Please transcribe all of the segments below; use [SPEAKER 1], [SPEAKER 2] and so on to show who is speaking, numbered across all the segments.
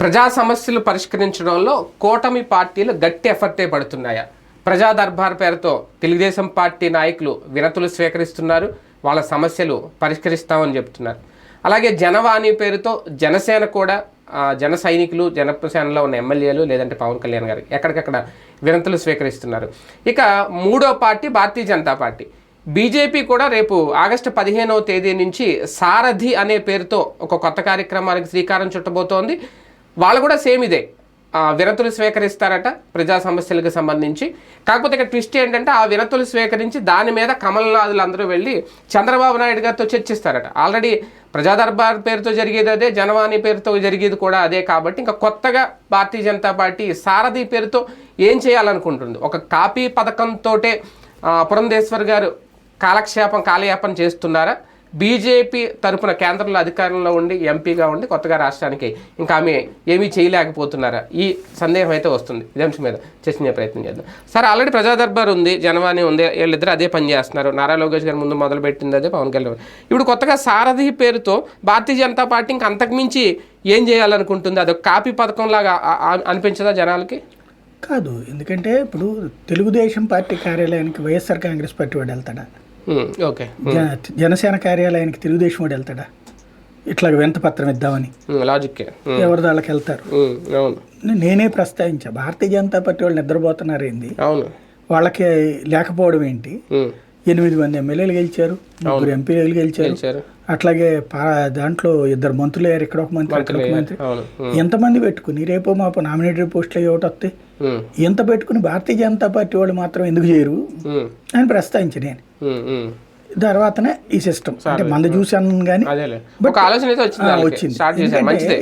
[SPEAKER 1] ప్రజా సమస్యలు పరిష్కరించడంలో కూటమి పార్టీలు గట్టి ఎఫర్టే పడుతున్నాయా? ప్రజా దర్బార్ పేరుతో తెలుగుదేశం పార్టీ నాయకులు వినతులు స్వీకరిస్తున్నారు వాళ్ళ సమస్యలు పరిష్కరిస్తామని చెప్తున్నారు. అలాగే జనవాణి పేరుతో జనసేన కూడా జన సైనికులు జనసేనలో ఉన్న ఎమ్మెల్యేలు లేదంటే పవన్ కళ్యాణ్ గారు ఎక్కడికక్కడ వినతులు స్వీకరిస్తున్నారు. ఇక మూడో party Bharatiya Janata party. BJP కూడా రేపు ఆగస్టు పదిహేనవ తేదీ నుంచి సారథి అనే పేరుతో ఒక కొత్త కార్యక్రమానికి శ్రీకారం చుట్టబోతోంది. వాళ్ళు కూడా సేమ్ ఇదే. వినతులు స్వీకరిస్తారట ప్రజా సమస్యలకు సంబంధించి. కాకపోతే ఇక్కడ ట్విస్ట్ ఏంటంటే ఆ వినతులు స్వీకరించి దాని మీద కమల్నాథులు అందరూ వెళ్ళి చంద్రబాబు నాయుడు గారితో చర్చిస్తారట. ఆల్రెడీ ప్రజా దర్బార్ పేరుతో జరిగేది అదే జనవాణి పేరుతో జరిగేది కూడా అదే కాబట్టి ఇంకా కొత్తగా భారతీయ జనతా పార్టీ సారథి పేరుతో ఏం చేయాలనుకుంటుంది? ఒక కాపీ పథకంతోటే పురంధేశ్వర్ గారు కాలక్షేపం కాలయాపన చేస్తున్నారా? బీజేపీ తరపున కేంద్రంలో అధికారంలో ఉండి ఎంపీగా ఉండి కొత్తగా రాష్ట్రానికి ఇంకా ఆమె ఏమీ చేయలేకపోతున్నారా? ఈ సందేహం అయితే వస్తుంది. ఇదే అంశం మీద చర్చించే ప్రయత్నం చేద్దాం. సార్ ఆల్రెడీ ప్రజా దర్బార్ ఉంది జనవాణి ఉంది వీళ్ళిద్దరు అదే పని చేస్తున్నారు. నారా లోకేష్ గారు ముందు మొదలుపెట్టింది అదే పవన్ కళ్యాణ్. ఇప్పుడు కొత్తగా సారథి పేరుతో భారతీయ జనతా పార్టీ ఇంకా అంతకుమించి ఏం చేయాలనుకుంటుంది? అదొక కాపీ పథకం లాగా అనిపించదా జనాలకి?
[SPEAKER 2] కాదు. ఎందుకంటే ఇప్పుడు తెలుగుదేశం పార్టీ కార్యాలయానికి వైఎస్ఆర్ కాంగ్రెస్ పార్టీ వాడు వెళ్తాడా?
[SPEAKER 1] ఓకే
[SPEAKER 2] జన జనసేన కార్యాలయానికి తెలుగుదేశం వాడు వెళ్తాడా? ఇట్లా వెంత పత్రం ఇద్దామని.
[SPEAKER 1] లాజిక్కే ఉమ్,
[SPEAKER 2] ఎవరి దాళ్ళకి వెళ్తారు? నేనే ప్రస్తావించా. భారతీయ జనతా పార్టీ వాళ్ళు నిద్రపోతున్నారు ఏంది వాళ్ళకి లేకపోవడం ఏంటి? ఎనిమిది మంది ఎమ్మెల్యేలు గెలిచారు ముగ్గురు ఎంపీలు గెలిచారు. అట్లాగే దాంట్లో ఇద్దరు మంత్రులు అయ్యారు. ఇక్కడ ఒక మంత్రి అక్కడ ఒక మంత్రి. ఎంతమంది పెట్టుకుని రేపో మాపో నామినేటెడ్ పోస్టులు ఒకటి వస్తాయి. ఎంత పెట్టుకుని భారతీయ జనతా పార్టీ వాళ్ళు మాత్రం ఎందుకు చేయరు? అని ప్రస్తావించి నేను. తర్వాతనే ఈ సిస్టమ్ అంటే మంది చూశాను కానీ
[SPEAKER 1] వచ్చింది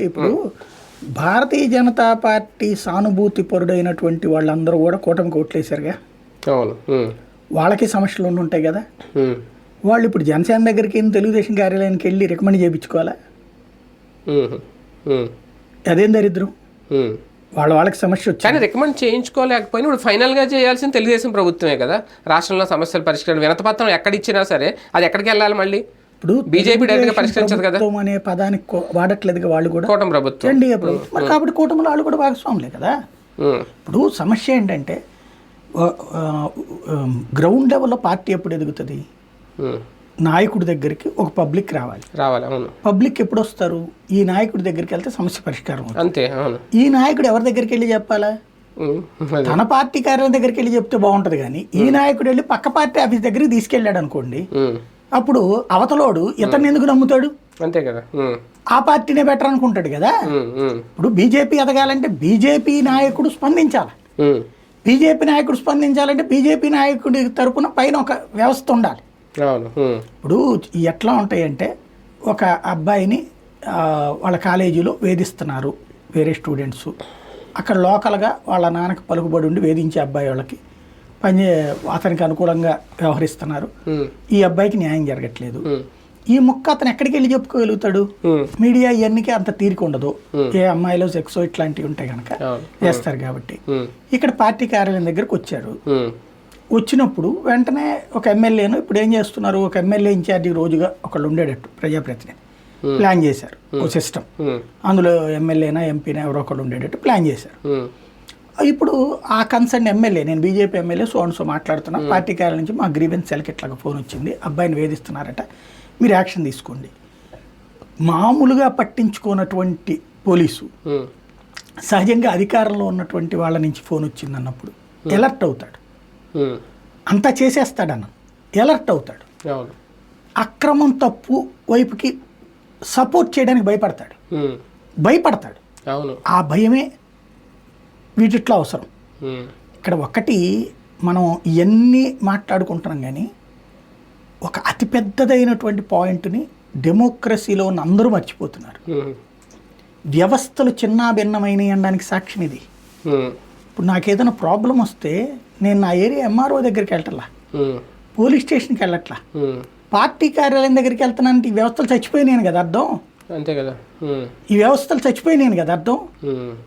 [SPEAKER 2] ఇప్పుడు భారతీయ జనతా పార్టీ సానుభూతి పరుడైనటువంటి వాళ్ళందరూ కూడా కూటమికి ఓట్లేశారుగా వాళ్ళకి సమస్యలు ఉంటాయి కదా. వాళ్ళు ఇప్పుడు జనసేన దగ్గరికి తెలుగుదేశం కార్యాలయానికి వెళ్ళి రికమెండ్ చేయించుకోవాలా అదేం దరిద్రం. వాళ్ళ వాళ్ళకి సమస్య వచ్చింది
[SPEAKER 1] కానీ రికమెండ్ చేయించుకోలేకపోయినా ఇప్పుడు ఫైనల్గా చేయాల్సిన తెలుగుదేశం ప్రభుత్వమే కదా రాష్ట్రంలో సమస్యలు పరిష్కరణ వినతపత్రం ఎక్కడ ఇచ్చినా సరే అది ఎక్కడికి వెళ్ళాలి మళ్ళీ
[SPEAKER 2] ఇప్పుడు
[SPEAKER 1] బీజేపీ డైరెక్ట్గా పరిష్కరించదు కదా
[SPEAKER 2] అనే పదానికి వాడట్లేదుగా వాళ్ళు కూడా
[SPEAKER 1] కూటమి ప్రభుత్వం
[SPEAKER 2] ఎన్డీఏ ప్రభుత్వం మరి కాబట్టి కూటమిలో వాళ్ళు కూడా భాగస్వాములే కదా ఇప్పుడు సమస్య ఏంటంటే గ్రౌండ్ లెవెల్లో పార్టీ ఎప్పుడు ఎదుగుతుంది. నాయకుడి దగ్గరికి ఒక పబ్లిక్ రావాలి.
[SPEAKER 1] రావాలి అవును.
[SPEAKER 2] పబ్లిక్ ఎప్పుడు వస్తారు ఈ నాయకుడి దగ్గరికి వెళ్తే సమస్య పరిష్కారం
[SPEAKER 1] అంతే అవును.
[SPEAKER 2] ఈ నాయకుడు ఎవరి దగ్గరికి వెళ్ళి చెప్పాలా. తన పార్టీ కార్యాలయం దగ్గరికి వెళ్ళి చెప్తే బాగుంటుంది కానీ ఈ నాయకుడు వెళ్ళి పక్క పార్టీ ఆఫీస్ దగ్గరికి తీసుకెళ్ళాడు అనుకోండి అప్పుడు అవతలోడు ఇతన్ని ఎందుకు నమ్ముతాడు?
[SPEAKER 1] అంతే కదా
[SPEAKER 2] ఆ పార్టీనే బెటర్ అనుకుంటాడు కదా? ఇప్పుడు బీజేపీ ఎదగాలంటే బీజేపీ నాయకుడు స్పందించాలి. బీజేపీ నాయకుడు స్పందించాలంటే బీజేపీ నాయకుడి తరపున పైన ఒక వ్యవస్థ ఉండాలి. ఇప్పుడు ఎట్లా ఉంటాయంటే ఒక అబ్బాయిని వాళ్ళ కాలేజీలో వేధిస్తున్నారు వేరే స్టూడెంట్స్. అక్కడ లోకల్గా వాళ్ళ నాన్నకి పలుకుబడి ఉండి వేధించే అబ్బాయి వాళ్ళకి పని అతనికి అనుకూలంగా వ్యవహరిస్తున్నారు. ఈ అబ్బాయికి న్యాయం జరగట్లేదు. ఈ ముక్క అతను ఎక్కడికి వెళ్ళి చెప్పుకోగలుగుతాడు? మీడియా ఇవన్నీకి అంత తీరిక ఉండదు. ఏ అమ్మాయిలో సెక్సో ఇట్లాంటివి ఉంటాయి కనుక
[SPEAKER 1] అవును.
[SPEAKER 2] చేస్తారు కాబట్టి. ఇక్కడ పార్టీ కార్యాలయం దగ్గరకు వచ్చారు. వచ్చినప్పుడు వెంటనే ఒక ఎమ్మెల్యేను ఇప్పుడు ఏం చేస్తున్నారు? ఒక ఎమ్మెల్యే ఇన్ఛార్జి రోజుగా ఒకళ్ళు ఉండేటట్టు ప్రజాప్రతినిధి. ప్లాన్ చేశారు. ఒక సిస్టమ్.
[SPEAKER 1] ఉమ్,
[SPEAKER 2] అందులో ఎమ్మెల్యేనా ఎంపీనా ఎవరో ఒకళ్ళు ఉండేటట్టు ప్లాన్ చేశారు. ఇప్పుడు ఆ కన్సర్న్ ఎమ్మెల్యే నేను బీజేపీ ఎమ్మెల్యే సో సో మాట్లాడుతున్నా. పార్టీ కార్యాలయం నుంచి మా గ్రీవెన్స్ సెల్కి ఇట్లాగా ఫోన్ వచ్చింది. అబ్బాయిని వేధిస్తున్నారట. మీరు యాక్షన్ తీసుకోండి. మామూలుగా పట్టించుకోనటువంటి పోలీసు సహజంగా అధికారంలో ఉన్నటువంటి వాళ్ళ నుంచి ఫోన్ వచ్చింది అన్నప్పుడు ఎలర్ట్ అవుతాడు. అంతా చేసేస్తాడన్న. ఎలర్ట్ అవుతాడు. అక్రమం తప్పు వైపుకి సపోర్ట్ చేయడానికి భయపడతాడు. భయపడతాడు. ఆ భయమే వీటిట్లో అవసరం. ఇక్కడ ఒకటి మనం ఇవన్నీ మాట్లాడుకుంటున్నాం కానీ ఒక అతిపెద్దదైనటువంటి పాయింట్ని డెమోక్రసీలో ఉన్న అందరూ మర్చిపోతున్నారు. వ్యవస్థలు చిన్న భిన్నమైనవి అనడానికి సాక్ష్యం ఇది ఇప్పుడు నాకు ఏదైనా ప్రాబ్లం వస్తే నేను నా ఏరియా ఎంఆర్ఓ దగ్గరికి వెళ్ళట్లా. పోలీస్ స్టేషన్కి వెళ్ళట్లా. పార్టీ కార్యాలయం దగ్గరికి వెళ్తానంటే ఈ వ్యవస్థలు చచ్చిపోయినాను కదా అర్థం?
[SPEAKER 1] అంతే కదా.
[SPEAKER 2] ఈ వ్యవస్థలు చచ్చిపోయినాను కదా అర్థం?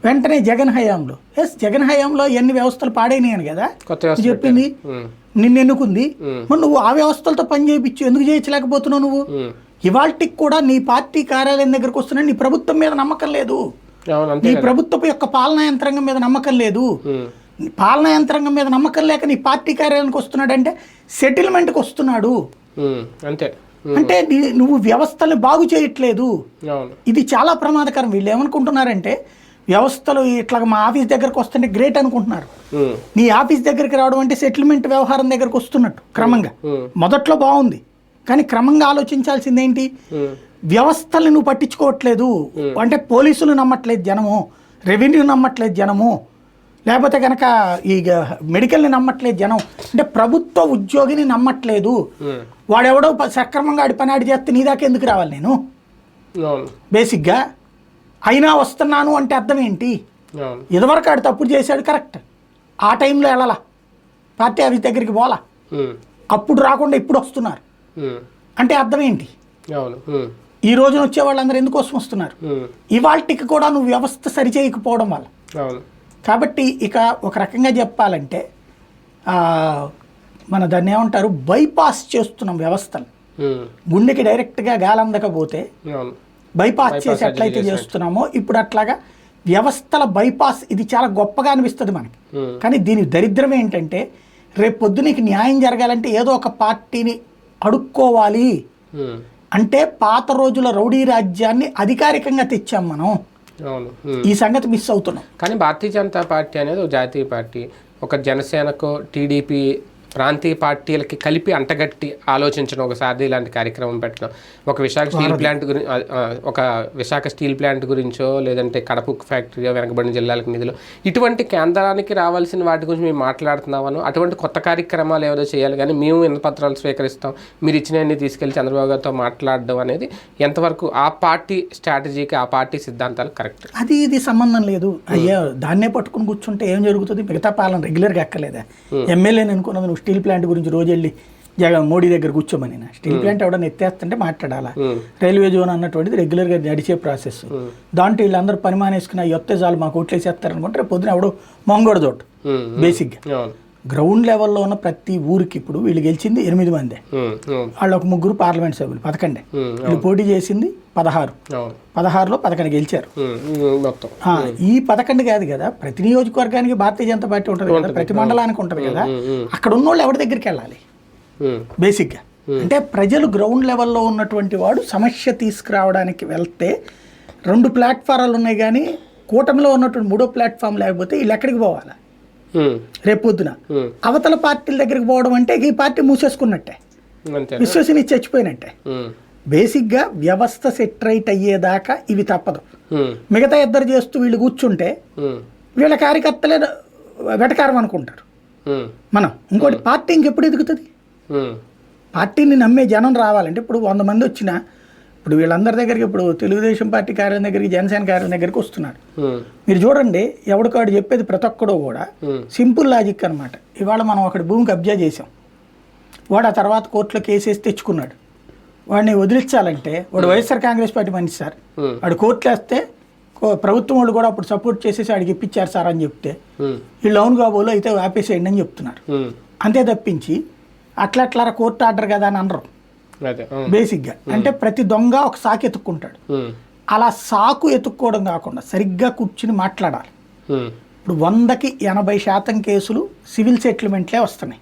[SPEAKER 2] వెంటనే జగన్ హయాంలో. ఎస్ జగన్ హయాంలో ఎన్ని వ్యవస్థలు పాడైనాయని కదా? చెప్పింది? నిన్ను ఎన్నుకుంది. మరి నువ్వు ఆ వ్యవస్థలతో పని చేయించు. ఎందుకు చేయించలేకపోతున్నావు నువ్వు? ఇవాళకి కూడా నీ పార్టీ కార్యాలయం దగ్గరకు వస్తున్నా నీ ప్రభుత్వం మీద నమ్మకం లేదు. నీ
[SPEAKER 1] కదా.
[SPEAKER 2] ప్రభుత్వపు యొక్క పాలనా యంత్రాంగం మీద నమ్మకం లేదు. పాలనా యంత్రాంగం మీద నమ్మకం లేక నీ పార్టీ కార్యాలయానికి వస్తున్నాడంటే సెటిల్మెంట్కి వస్తున్నాడు.
[SPEAKER 1] అంతే.
[SPEAKER 2] అంటే నువ్వు వ్యవస్థల్ని బాగు చేయట్లేదు. ఇది చాలా ప్రమాదకరం. వీళ్ళు ఏమనుకుంటున్నారంటే వ్యవస్థలు ఇట్లా మా ఆఫీస్ దగ్గరకు వస్తుంటే గ్రేట్ అనుకుంటున్నారు. నీ ఆఫీస్ దగ్గరికి రావడం అంటే సెటిల్మెంట్ వ్యవహారం దగ్గరకు వస్తున్నట్టు క్రమంగా. మొదట్లో బాగుంది. కానీ క్రమంగా ఆలోచించాల్సింది ఏంటి వ్యవస్థల్ని నువ్వు పట్టించుకోవట్లేదు. అంటే పోలీసులు నమ్మట్లేదు జనము రెవెన్యూ నమ్మట్లేదు జనము లేకపోతే కనుక ఈ మెడికల్ని నమ్మట్లేదు జనం. అంటే ప్రభుత్వ ఉద్యోగిని నమ్మట్లేదు. వాడెవడో సక్రమంగా ఆడి పని ఆడి చేస్తే నీ దాకా ఎందుకు రావాలి నేను? బేసిక్గా అయినా వస్తున్నాను అంటే అర్థం ఏంటి? ఇదివరకు ఆడు తప్పుడు చేశాడు కరెక్ట్. ఆ టైంలో వెళ్ళాలా పార్టీ ఆఫీస్ దగ్గరికి పోలా అప్పుడు రాకుండా ఇప్పుడు వస్తున్నారు. అంటే అర్థం ఏంటి? ఈ రోజున వచ్చే వాళ్ళందరూ ఎందుకోసం వస్తున్నారు? ఇవాళకి కూడా నువ్వు వ్యవస్థ సరిచేయకపోవడం వల్ల. కాబట్టి ఇక ఒక రకంగా చెప్పాలంటే మన దాన్ని ఏమంటారు? బైపాస్ చేస్తున్నాం వ్యవస్థను. గుండెకి డైరెక్ట్గా గాలందకపోతే
[SPEAKER 1] అవును.
[SPEAKER 2] బైపాస్ చేసి ఎట్లయితే. చేస్తున్నామో ఇప్పుడు అట్లాగా వ్యవస్థల బైపాస్ ఇది చాలా గొప్పగా అనిపిస్తుంది మనకి. కానీ దీని దరిద్రం ఏంటంటే రేపు పొద్దు నీకు న్యాయం జరగాలంటే ఏదో ఒక పార్టీని అడుక్కోవాలి. అంటే పాత రోజుల రౌడీ రాజ్యాన్ని అధికారికంగా తెచ్చాం మనం.
[SPEAKER 1] అవును.
[SPEAKER 2] ఈ సంగతి మిస్ అవుతున్నాం.
[SPEAKER 1] కానీ భారతీయ జనతా పార్టీ అనేది ఒక జాతీయ పార్టీ. ఒక జనసేనకు టీడీపీ ప్రాంతీయ పార్టీలకి కలిపి అంటగట్టి ఆలోచించడం ఒక సారథి లాంటి కార్యక్రమం పెట్టడం ఒక విశాఖ స్టీల్ ప్లాంట్ గురించి ఒక విశాఖ స్టీల్ ప్లాంట్ గురించో లేదంటే కడప ఫ్యాక్టరీ వెనకబడిన జిల్లాలకు నిధులు. ఇటువంటి కేంద్రానికి రావాల్సిన వాటి గురించి మేము మాట్లాడుతున్నామను. అటువంటి కొత్త కార్యక్రమాలు ఏదో చేయాలి కానీ మేము పత్రాలు స్వీకరిస్తాం. మీరు ఇచ్చినవన్నీ తీసుకెళ్ళి చంద్రబాబు గారితో మాట్లాడడం అనేది ఎంతవరకు ఆ పార్టీ స్ట్రాటజీకి ఆ పార్టీ సిద్ధాంతాలు కరెక్ట్?
[SPEAKER 2] అది ఇది సంబంధం లేదు. అయ్యా దాన్నే పట్టుకుని కూర్చుంటే ఏం జరుగుతుంది? మిగతా పాలన రెగ్యులర్గా ఎక్కలేదా. ఎమ్మెల్యేని అనుకున్నది స్టీల్ ప్లాంట్ గురించి రోజు వెళ్ళి జగన్ మోడీ దగ్గర కూర్చోమని నా స్టీల్ ప్లాంట్ ఎవడన్నా ఎత్తేస్తుంటే మాట్లాడాలా? రైల్వే జోన్ అన్నటువంటిది రెగ్యులర్గా నడిచే ప్రాసెస్ దాంట్లో వీళ్ళందరూ పని మానేసుకుని అవి వస్తే చాలు మాకు ఓట్లేసేస్తారనుకుంటే రేపు పొద్దున ఎవడో మొంగోడు చోటు. బేసిక్గా గ్రౌండ్ లెవెల్లో ఉన్న ప్రతి ఊరికి ఇప్పుడు వీళ్ళు గెలిచింది ఎనిమిది మందే. వాళ్ళు ఒక ముగ్గురు పార్లమెంట్ సభ్యులు పదకొండే.
[SPEAKER 1] ఉమ్,
[SPEAKER 2] వీళ్ళు పోటీ చేసింది పదహారు. పదహారులో పదకొండు గెలిచారు. ఈ పదకొండు కాదు కదా ప్రతి నియోజకవర్గానికి భారతీయ జనతా పార్టీ ఉంటుంది కదా ప్రతి మండలానికి ఉంటుంది కదా అక్కడ ఉన్న వాళ్ళు ఎవరి దగ్గరికి వెళ్ళాలి? బేసిక్గా. అంటే ప్రజలు గ్రౌండ్ లెవెల్లో ఉన్నటువంటి వాడు సమస్య తీసుకురావడానికి వెళ్తే రెండు ప్లాట్ఫారాలు ఉన్నాయి కానీ కూటమిలో ఉన్నటువంటి మూడో ప్లాట్ఫామ్ లేకపోతే వీళ్ళు ఎక్కడికి పోవాలి?
[SPEAKER 1] ఉమ్,
[SPEAKER 2] రేపు పొద్దున.
[SPEAKER 1] ఉమ్,
[SPEAKER 2] అవతల పార్టీల దగ్గరికి పోవడం అంటే ఈ పార్టీ మూసేసుకున్నట్టే.
[SPEAKER 1] అంతే
[SPEAKER 2] విశ్వసనీయ చచ్చిపోయినట్టే. బేసిక్గా వ్యవస్థ సెట్ రైట్ అయ్యేదాకా ఇవి తప్పదు. మిగతా ఇద్దరు చేస్తూ వీళ్ళు కూర్చుంటే వీళ్ళ కార్యకర్తలే వెటకారం అనుకుంటారు. మనం. ఇంకోటి పార్టీ ఇంకెప్పుడు ఎదుగుతుంది? పార్టీని నమ్మే జనం రావాలంటే ఇప్పుడు వంద మంది వచ్చినా ఇప్పుడు వీళ్ళందరి దగ్గరికి ఇప్పుడు తెలుగుదేశం పార్టీ కార్యాలయం దగ్గరికి జనసేన కార్యాలయం దగ్గరికి వస్తున్నారు
[SPEAKER 1] ఉమ్,
[SPEAKER 2] మీరు చూడండి ఎవడికాడు చెప్పేది ప్రతి ఒక్కడు కూడా సింపుల్ లాజిక్ అనమాట ఇవాళ మనం ఒకటి భూమి కబ్జా చేసాం వాడు ఆ తర్వాత కోర్టులో కేసేసి తెచ్చుకున్నాడు. వాడిని వదిలించాలంటే వాడు వైఎస్ఆర్ కాంగ్రెస్ పార్టీ మనిషి సార్. వాడు కోర్టులో వేస్తే ప్రభుత్వం వాళ్ళు కూడా అప్పుడు సపోర్ట్ చేసేసి వాడికి ఇప్పించారు సార్ అని చెప్తే వీళ్ళు అవును కాబోలు అయితే ఆపేసేయండి అని చెప్తున్నారు. అంతే తప్పించి అట్లా అట్లా కోర్టు ఆర్డర్ కదా అని అనరు. బేసిక్గా. అంటే ప్రతి దొంగ ఒక సాకు ఎత్తుక్కుంటాడు. అలా సాకు ఎత్తుక్కోవడం కాకుండా సరిగ్గా కూర్చుని మాట్లాడాలి. ఇప్పుడు వందకి ఎనభై శాతం కేసులు సివిల్ సెటిల్మెంట్లే వస్తున్నాయి.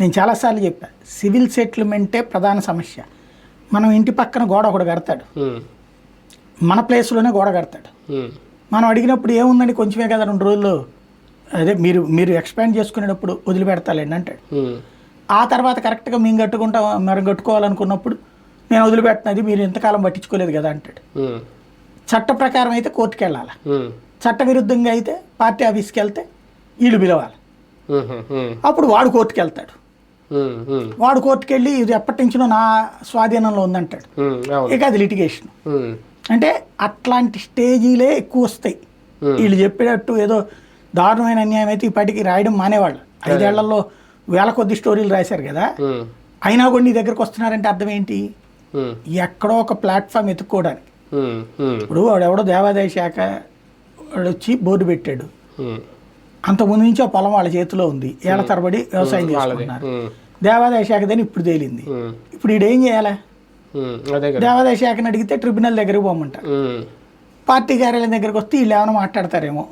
[SPEAKER 2] నేను చాలాసార్లు చెప్పా సివిల్ సెటిల్మెంటే ప్రధాన సమస్య. మనం ఇంటి పక్కన గోడ ఒకడు కడతాడు. మన ప్లేస్లోనే గోడ కడతాడు. మనం అడిగినప్పుడు ఏముందండి కొంచెమే కదా రెండు రోజుల్లో అదే మీరు మీరు ఎక్స్పాండ్ చేసుకునేటప్పుడు వదిలిపెడతాలేండి అంటాడు. ఆ తర్వాత కరెక్ట్గా మేము కట్టుకుంటాం మనం కట్టుకోవాలనుకున్నప్పుడు నేను వదిలిపెట్టినది మీరు ఇంతకాలం పట్టించుకోలేదు కదా అంటాడు. చట్ట ప్రకారం అయితే కోర్టుకి వెళ్ళాలి చట్ట విరుద్ధంగా అయితే పార్టీ ఆఫీస్కి వెళ్తే వీళ్ళు పిలవాలి. అప్పుడు వాడు కోర్టుకి వెళ్తాడు వాడు కోర్టుకి వెళ్ళి ఇది ఎప్పటి నుంచినో నా స్వాధీనంలో ఉందంటాడు. ఇక అది లిటిగేషన్. అంటే అట్లాంటి స్టేజీలే ఎక్కువ వస్తాయి. వీళ్ళు చెప్పేటట్టు ఏదో దారుణమైన అన్యాయం అయితే ఈ పాటికి రాయడం మానేవాళ్ళు. ఐదేళ్ళలో వేల కొద్ది స్టోరీలు రాశారు కదా. అయినా కూడా నీ దగ్గరకు వస్తున్నారంటే అర్థం ఏంటి? ఎక్కడో ఒక ప్లాట్ఫామ్ ఎత్తుక్కోవడానికి ఇప్పుడు వాడు ఎవడో దేవాదాయ శాఖ వాడు వచ్చి బోర్డు పెట్టాడు. అంతకుముందు నుంచి ఆ పొలం వాళ్ళ చేతిలో ఉంది. ఏళ్ళ తరబడి వ్యవసాయం చేసుకుంటున్నారు. దేవాదాయ శాఖదని ఇప్పుడు తేలింది. ఇప్పుడు ఈడేం చేయాలి? దేవాదాయ శాఖని అడిగితే ట్రిబ్యునల్ దగ్గరికి పోమంటారు
[SPEAKER 1] ఉమ్,
[SPEAKER 2] పార్టీ కార్యాలయం దగ్గరికి వస్తే వీళ్ళు ఏమైనా మాట్లాడతారేమో.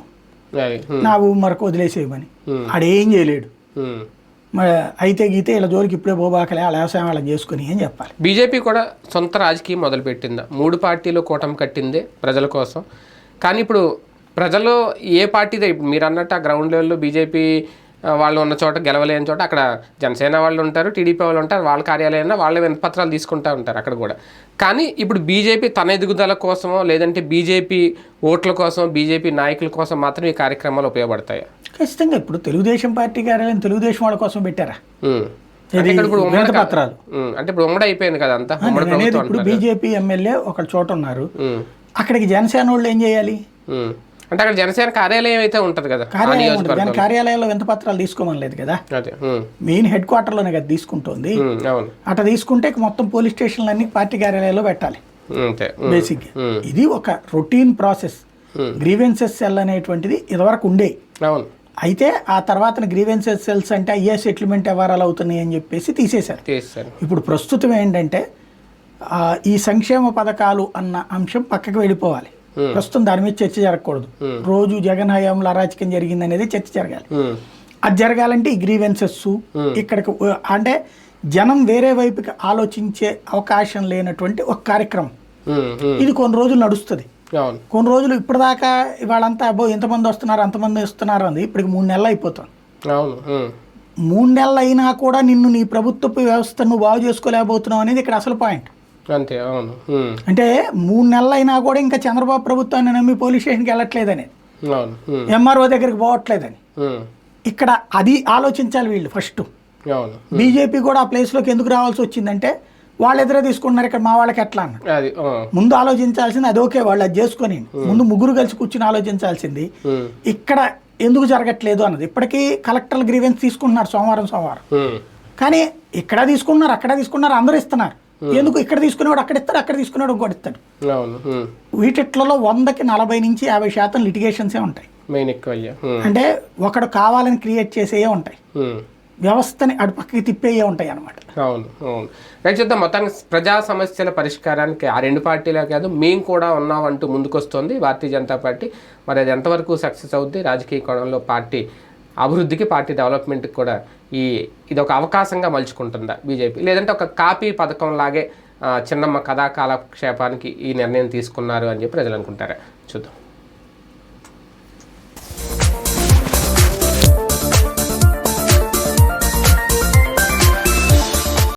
[SPEAKER 2] నా ఊరు మరకు వదిలేసేయమని. ఆడేం చేయలేడు. మరి అయితే గీతే ఇలా జోలికి ఇప్పుడే పోబాకలే అలా వ్యవసాయం వాళ్ళని చేసుకుని అని చెప్పాలి.
[SPEAKER 1] బీజేపీ కూడా సొంత రాజకీయం మొదలుపెట్టిందా? మూడు పార్టీలు కూటమి కట్టిందే ప్రజల కోసం. కానీ ఇప్పుడు ప్రజలు ఏ పార్టీదే? ఇప్పుడు మీరు అన్నట్టు ఆ గ్రౌండ్ లెవెల్లో బీజేపీ వాళ్ళు ఉన్న చోట గెలవలేని చోట అక్కడ జనసేన వాళ్ళు ఉంటారు టీడీపీ వాళ్ళు ఉంటారు వాళ్ళ కార్యాలయంలో వాళ్ళ వినపత్రాలు తీసుకుంటూ ఉంటారు అక్కడ కూడా. కానీ ఇప్పుడు బీజేపీ తన ఎదుగుదల కోసమో లేదంటే బీజేపీ ఓట్ల కోసం బీజేపీ నాయకుల కోసం మాత్రం ఈ కార్యక్రమాలు ఉపయోగపడతాయి?
[SPEAKER 2] ఖచ్చితంగా ఇప్పుడు తెలుగుదేశం పార్టీ కార్యాలయం తెలుగుదేశం వాళ్ళ కోసం పెట్టారా? పత్రాలు.
[SPEAKER 1] అంటే ఇప్పుడు ఉమ్మడి అయిపోయింది కదా అంతా
[SPEAKER 2] ఇప్పుడు బీజేపీ ఎమ్మెల్యే ఒక చోట ఉన్నారు. అక్కడికి జనసేన వాళ్ళు ఏం చేయాలి.
[SPEAKER 1] అంటే అక్కడ జనసేన కార్యాలయం అయితే ఉంటది కదా
[SPEAKER 2] కార్యాలయం కార్యాలయంలో ఎంత పత్రాలు తీసుకోమనలేదు కదా. మెయిన్ హెడ్ క్వార్టర్లోనే కదా తీసుకుంటోంది. అట్లా తీసుకుంటే మొత్తం పోలీస్ స్టేషన్లన్నీ పార్టీ కార్యాలయాల్లో పెట్టాలి. బేసిక్ ఇది ఒక రొటీన్ ప్రాసెస్. గ్రీవెన్సెస్ సెల్ అనేటువంటిది ఇదివరకు ఉండే.
[SPEAKER 1] అవును.
[SPEAKER 2] అయితే ఆ తర్వాత గ్రీవెన్సెస్ సెల్స్ అంటే అయ్యే సెటిల్మెంట్ వ్యవహారాలు అవుతున్నాయి అని చెప్పేసి తీసేశారు. ఇప్పుడు ప్రస్తుతం ఏంటంటే ఈ సంక్షేమ పథకాలు అన్న అంశం పక్కకు వెళ్ళిపోవాలి. ప్రస్తుతం దాని మీద చర్చ జరగకూడదు. రోజు జగన్ హయాంలో అరాచకం జరిగింది అనేది చర్చ జరగాలి. అది జరగాలంటే ఈ గ్రీవెన్సెస్ ఇక్కడికి అంటే జనం వేరే వైపుకి ఆలోచించే అవకాశం లేనటువంటి ఒక కార్యక్రమం. ఇది కొన్ని రోజులు నడుస్తుంది. కొన్ని రోజులు ఇప్పటిదాకా వాళ్ళంతా అబ్బో ఇంతమంది వస్తున్నారు అంతమంది వస్తున్నారు అంది. ఇప్పటికి మూడు నెలలు అయిపోతుంది. మూడు నెలలు అయినా కూడా నిన్ను నీ ప్రభుత్వపు వ్యవస్థ నువ్వు బాగు చేసుకోలేకపోతున్నావు అనేది ఇక్కడ అసలు పాయింట్.
[SPEAKER 1] అంతే అవును
[SPEAKER 2] అంటే మూడు నెలలు అయినా కూడా ఇంకా చంద్రబాబు ప్రభుత్వాన్ని నమ్మి పోలీస్ స్టేషన్కి వెళ్ళట్లేదని ఎంఆర్ఓ దగ్గరికి పోవట్లేదని ఇక్కడ అది ఆలోచించాలి వీళ్ళు ఫస్ట్. బీజేపీ కూడా ఆ ప్లేస్లోకి ఎందుకు రావాల్సి వచ్చిందంటే వాళ్ళు ఎదురే తీసుకుంటున్నారు ఇక్కడ మా వాళ్ళకి ఎట్లా అన్న. ముందు ఆలోచించాల్సింది అది ఓకే వాళ్ళు అది చేసుకొని. ముందు ముగ్గురు కలిసి కూర్చుని ఆలోచించాల్సింది ఇక్కడ ఎందుకు జరగట్లేదు అన్నది. ఇప్పటికీ కలెక్టర్ గ్రీవెన్స్ తీసుకుంటున్నారు సోమవారం సోమవారం. కానీ ఇక్కడ తీసుకున్నారు అక్కడ తీసుకున్నారు అందరూ ఇస్తున్నారు. ఎందుకు ఇక్కడ తీసుకునేవాడు అక్కడ ఇస్తాడు అక్కడ తీసుకునేవాడు ఇంకోటి ఇస్తాడు. వీటిట్లలో వందకి నలభై నుంచి యాభై శాతం లిటిగేషన్సే ఉంటాయి. అంటే ఒకడు కావాలని క్రియేట్ చేసేయే ఉంటాయి. వ్యవస్థని అటు పక్కకి తిప్పేయే ఉంటాయి అనమాట
[SPEAKER 1] అవును అవును. నేను చూద్దాం మొత్తానికి ప్రజా సమస్యల పరిష్కారానికి ఆ రెండు పార్టీలే కాదు మేము కూడా ఉన్నాం అంటూ ముందుకొస్తుంది భారతీయ జనతా పార్టీ. మరి అది ఎంతవరకు సక్సెస్ అవుద్ది? రాజకీయ కోణంలో పార్టీ అభివృద్ధికి పార్టీ డెవలప్మెంట్కి కూడా ఈ ఇది ఒక అవకాశంగా మలుచుకుంటుందా బీజేపీ? లేదంటే ఒక కాపీ పథకం లాగే చిన్నమ్మ కథా కాలక్షేపానికి ఈ నిర్ణయం తీసుకున్నారు అని చెప్పి ప్రజలు అనుకుంటారు? చూద్దాం.